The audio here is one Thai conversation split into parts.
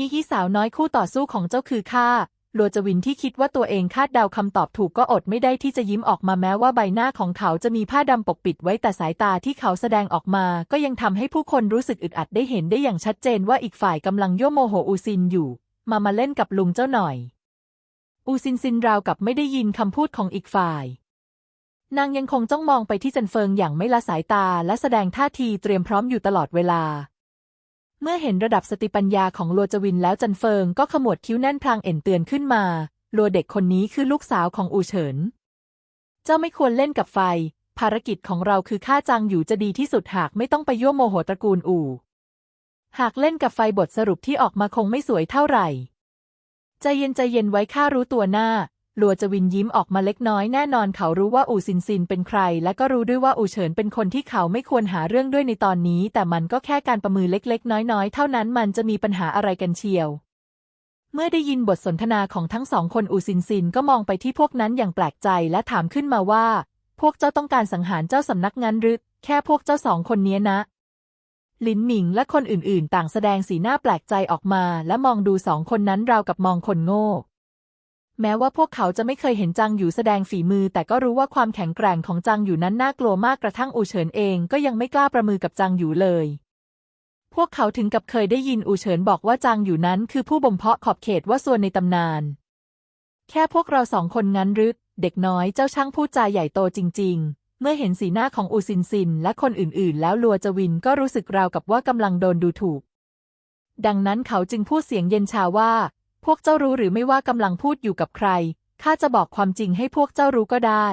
ฮิฮิสาวน้อยคู่ต่อสู้ของเจ้าคือข้าลัวจวินที่คิดว่าตัวเองคาดเดาคำตอบถูกก็อดไม่ได้ที่จะยิ้มออกมาแม้ว่าใบหน้าของเขาจะมีผ้าดำปกปิดไว้แต่สายตาที่เขาแสดงออกมา ก็ยังทำให้ผู้คนรู้สึกอึดอัดได้เห็นได้อย่างชัดเจนว่าอีกฝ่ายกำลังยั่วโมโหอูซินอยู่ มามาเล่นกับลุงเจ้าหน่อย อูซินซินราวกับไม่ได้ยินคำพูดของอีกฝ่าย นางยังคงจ้องมองไปที่จันเฟิงอย่างไม่ละสายตาและแสดงท่าทีเตรียมพร้อมอยู่ตลอดเวลา เมื่อเห็นระดับสติปัญญาของลัวจวินแล้วจันเฟิงก็ขมวดคิ้วแน่นพลางเอ็นเตือนขึ้นมาลัวเด็กคนนี้คือลูกสาวของอูเฉิน เจ้าไม่ควรเล่นกับไฟ ภารกิจของเราคือฆ่าจางอยู่จะดีที่สุดหากไม่ต้องไปยั่วโมโหตระกูลอู่ หากเล่นกับไฟบทสรุปที่ออกมาคงไม่สวยเท่าไหร่ ใจเย็นใจเย็นไว้ข้ารู้ตัวหน้า ลัวจะวินยิ้มออกมาเล็กน้อยแน่นอนเขารู้ว่าอูซินซินเป็นใคร และก็รู้ด้วยว่าอูเฉินเป็นคนที่เขาไม่ควรหาเรื่องด้วยในตอนนี้ แต่มันก็แค่การประมือเล็กๆ น้อยๆ เท่านั้นมันจะมีปัญหาอะไรกันเชียว เมื่อได้ยินบทสนทนาของทั้งสองคนอูซินซินก็มองไปที่พวกนั้นอย่างแปลกใจและถามขึ้นมาว่า พวกเจ้าต้องการสังหารเจ้าสำนักงั้นหรือแค่พวกเจ้าสองคนนี้นะลินหมิงและคนอื่นๆ ต่างแสดงสีหน้าแปลกใจออกมา และมองดูสองคนนั้นราวกับมองคนโง่ แม้ว่าพวกเขาจะไม่เคยเห็นจังอยู่แสดงฝีมือ แต่ก็รู้ว่าความแข็งแกร่งของจังอยู่นั้นน่ากลัวมากกระทั่งอูเฉินเองก็ยังไม่กล้าประมือกับจังอยู่เลย พวกเขาถึงกับเคยได้ยินอูเฉินบอกว่าจางอยู่นั้นคือผู้บ่มเพาะขอบเขตว่าส่วนในตำนาน แค่พวกเราสองคนงั้นรือเด็กน้อยเจ้าช่างพูดจาใหญ่โตจริง ๆ เมื่อเห็นสีหน้าของอูซินซิน และคนอื่นๆ แล้วลัวจวินก็รู้สึกราวกับว่ากำลังโดนดูถูก ดังนั้นเขาจึงพูดเสียงเย็นชาว่า วกเจ้ารู้หรือไม่ว่ากำลังพูดอยู่กับใคร ข้าจะบอกความจริงให้พวกเจ้ารู้ก็ได้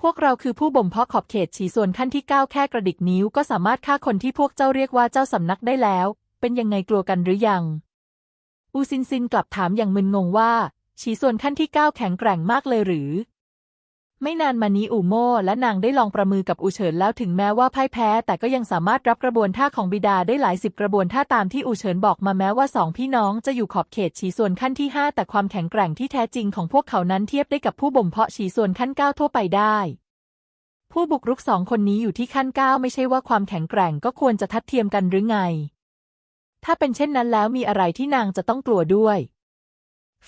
พวกเราคือผู้บ่มเพาะขอบเขตฉีส่วนขั้นที่เก้าแค่กระดิกนิ้วก็สามารถฆ่าคนที่พวกเจ้าเรียกว่าเจ้าสำนักได้แล้ว เป็นยังไงกลัวกันหรือยัง อูซินซินกลับถามอย่างมึนงงว่าฉีส่วนขั้นที่เก้าแข็งแกร่งมากเลยหรือ ไม่นานมานี้อูโม่และนางได้ลองประมือกับอูเฉินแล้วถึงแม้ว่าพ่ายแพ้ แต่ก็ยังสามารถรับกระบวนท่าของบิดาได้หลายสิบกระบวนท่าตามที่อูเฉินบอกมาแม้ว่าสองพี่น้องจะอยู่ขอบเขตฉีส่วนขั้นที่ห้าแต่ความแข็งแกร่งที่แท้จริงของพวกเขานั้นเทียบได้กับผู้บ่มเพาะฉีส่วนขั้นเก้าทั่วไปได้ ผู้บุกรุกสองคนนี้อยู่ที่ขั้นเก้าไม่ใช่ว่าความแข็งแกร่งก็ควรจะทัดเทียมกันหรือไง ถ้าเป็นเช่นนั้นแล้วมีอะไรที่นางจะต้องกลัวด้วย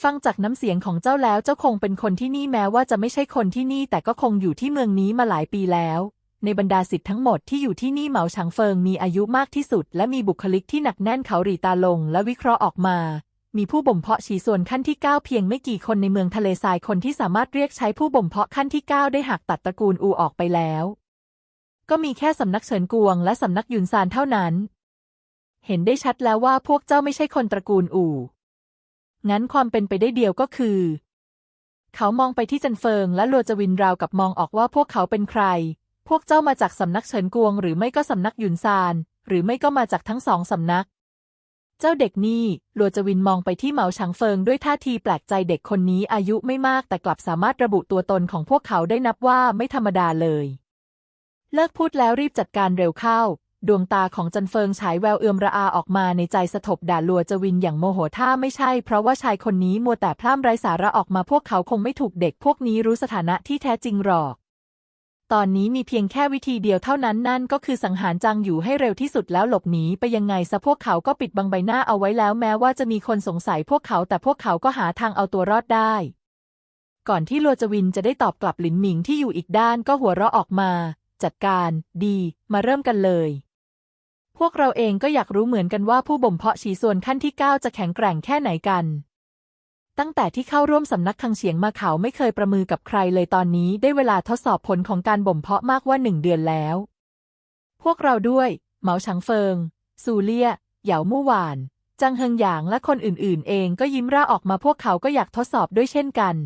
ฟังจากน้ำเสียงของเจ้าแล้วเจ้าคงเป็นคนที่นี่แม้ว่าจะไม่ใช่คนที่นี่แต่ก็คงอยู่ที่เมืองนี้มาหลายปีแล้ว ในบรรดาสิทธิ์ทั้งหมดที่อยู่ที่นี่เหมาฉางเฟิงมีอายุมากที่สุด และมีบุคลิกที่หนักแน่นเขาหรีตาลง และวิเคราะห์ออกมา มีผู้บ่มเพาะฉีส่วนขั้นที่ 9 เพียงไม่กี่คนในเมืองทะเลทรายคนที่สามารถเรียกใช้ผู้บ่มเพาะขั้นที่ 9 ได้หักตัดตระกูลอูออกไปแล้ว ก็มีแค่สำนักเฉินกวง และสำนักยุนซานเท่านั้น เห็นได้ชัดแล้วว่าพวกเจ้าไม่ใช่คนตระกูลอู่ งั้นความเป็นไปได้เดียวก็คือ เขามองไปที่จันเฟิงและลัวจวินราวกับมองออกว่าพวกเขาเป็นใคร พวกเจ้ามาจากสำนักเฉินกวง หรือไม่ก็สำนักหยุนซาน หรือไม่ก็มาจากทั้งสองสำนัก เจ้าเด็กนี่ลัวจวินมองไปที่เหมาฉางเฟิงด้วยท่าทีแปลกใจเด็กคนนี้อายุไม่มากแต่กลับสามารถระบุตัวตนของพวกเขาได้นับว่าไม่ธรรมดาเลย เลิกพูดแล้วรีบจัดการเร็วเข้า ดวงตาของจันเฟิงฉายแววเอื่อมระอาออกมาในใจสะทบด่าลัวจวินอย่างโมโหท่าไม่ใช่ เพราะว่าชายคนนี้มัวแต่พร่ำไร้สาระออกมาพวกเขาคงไม่ถูกเด็กพวกนี้รู้สถานะที่แท้จริงหรอก ตอนนี้มีเพียงแค่วิธีเดียวเท่านั้นนั่นก็คือสังหารจางอยู่ให้เร็วที่สุดแล้วหลบหนีไปยังไงซะพวกเขาก็ปิดบังใบหน้าเอาไว้แล้วแม้ว่าจะมีคนสงสัยพวกเขาแต่พวกเขาก็หาทางเอาตัวรอดได้ ก่อนที่ลัวจวินจะได้ตอบกลับหลินหมิงที่อยู่อีกด้านก็หัวเราะออกมา จัดการ ดี มาเริ่มกันเลย พวกเราเองก็อยากรู้เหมือนกันว่าผู้บ่มเพาะฉีส่วนขั้นที่ 9 จะแข็งแกร่งแค่ไหนกัน ตั้งแต่ที่เข้าร่วมสำนักคังเฉียงมาเขาไม่เคยประมือกับใครเลยตอนนี้ได้เวลาทดสอบผลของการบ่มเพาะมากว่าหนึ่งเดือนแล้ว พวกเราด้วย เหมาชังเฟิงซูเลียเหยามู่หวานจังเฮิงหยางและคนอื่นๆ เองก็ยิ้มร่าออกมาพวกเขาก็อยากทดสอบด้วยเช่นกัน